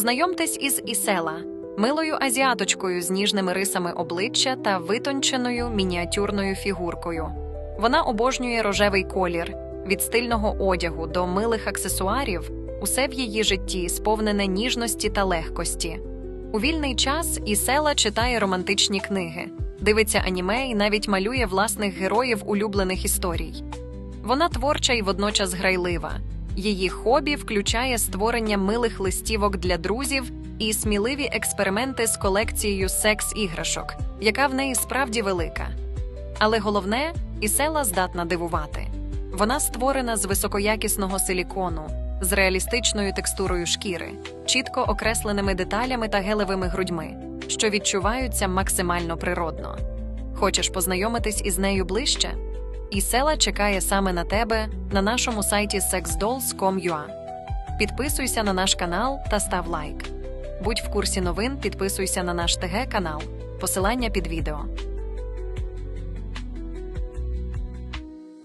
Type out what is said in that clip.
Познайомтесь із Ісела, милою азіаточкою з ніжними рисами обличчя та витонченою мініатюрною фігуркою. Вона обожнює рожевий колір, від стильного одягу до милих аксесуарів. Усе в її житті сповнене ніжності та легкості. У вільний час Ісела читає романтичні книги, дивиться аніме і навіть малює власних героїв улюблених історій. Вона творча і водночас грайлива. Її хобі включає створення милих листівок для друзів і сміливі експерименти з колекцією секс-іграшок, яка в неї справді велика. Але головне, Ісела здатна дивувати. Вона створена з високоякісного силікону, з реалістичною текстурою шкіри, чітко окресленими деталями та гелевими грудьми, що відчуваються максимально природно. Хочеш познайомитись із нею ближче? Ісела чекає саме на тебе на нашому сайті sexdolls.com.ua. Підписуйся на наш канал та став лайк. Будь в курсі новин, підписуйся на наш ТГ канал. Посилання під відео.